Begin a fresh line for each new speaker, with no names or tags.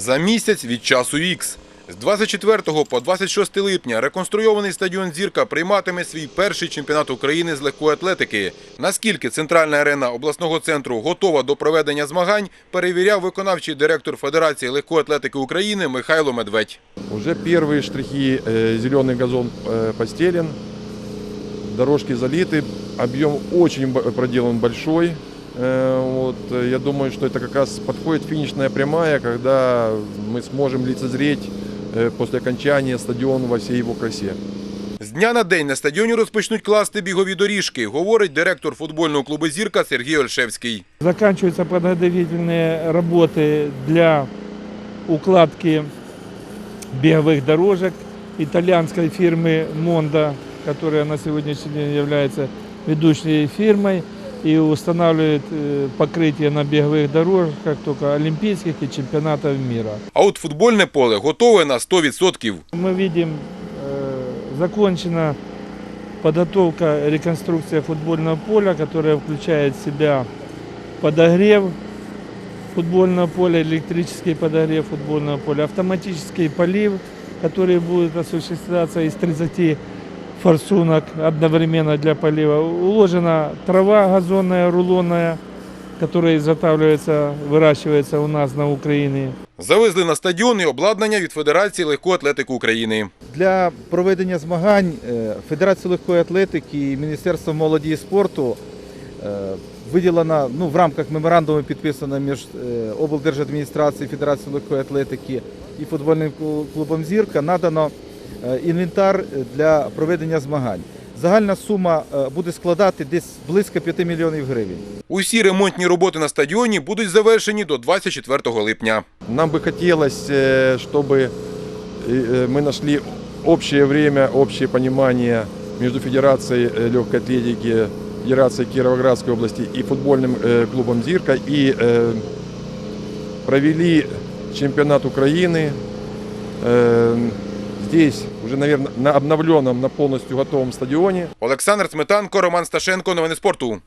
За місяць від часу Х. З 24 по 26 липня реконструйований стадіон «Зірка» прийматиме свій перший чемпіонат України з легкої атлетики. Наскільки центральна арена обласного центру готова до проведення змагань, перевіряв виконавчий директор Федерації легкої атлетики України Михайло Медведь.
Уже первые штрихи, э, зеленый газон э, постелен, дорожки залиты, объем очень б- проделан большой. Э, Вот, э, я думаю, что это как раз подходит финишная прямая, когда мы сможем лицезреть э, после окончания стадион во всей его красе.
З дня на день на стадіоні розпочнуть класти бігові доріжки, говорить директор футбольного клубу «Зірка» Сергій Ольшевський.
Заканчиваются подготовительные работы для укладки беговых дорожек итальянской фирмы Монда, которая на сегодняшний день является ведущей фирмой и устанавливает э, покрытие на беговых дорожках только олимпийских и чемпионатов мира.
А от футбольне поле готове на 100%.
Мы видим, э, закончена подготовка, реконструкция футбольного поля, которая включает в себя подогрев футбольного поля, электрический подогрев футбольного поля, автоматический полив, который будет осуществляться из 30 форсунок одновременно для полива. Уложена трава газонная, рулонная, которая изготавливается, выращивается у нас на Украине.
Завезли на стадіон і обладнання від Федерації легкої атлетики України.
Для проведення змагань е, Федерація легкої атлетики і Міністерство молоді і спорту е, виділено ну, в рамках меморандуму підписано між е, облдержадміністрацією Федерації легкої атлетики і футбольним клубом Зірка надано інвентар для проведення змагань. Загальна сума е, буде складати десь близько 5 мільйонів гривень.
Усі ремонтні роботи на стадіоні будуть завершені до 24 липня.
Нам бы хотелось, э, чтобы э, мы нашли общее время, общее понимание между Федерацией э, легкой атлетики, Федерацией Кировоградской области и футбольным э, клубом «Зирка» и э, провели чемпионат Украины э, здесь, уже, наверное, на обновленном, на полностью готовом стадионе.
Олександр Сметанко, Роман Сташенко. Новини спорту.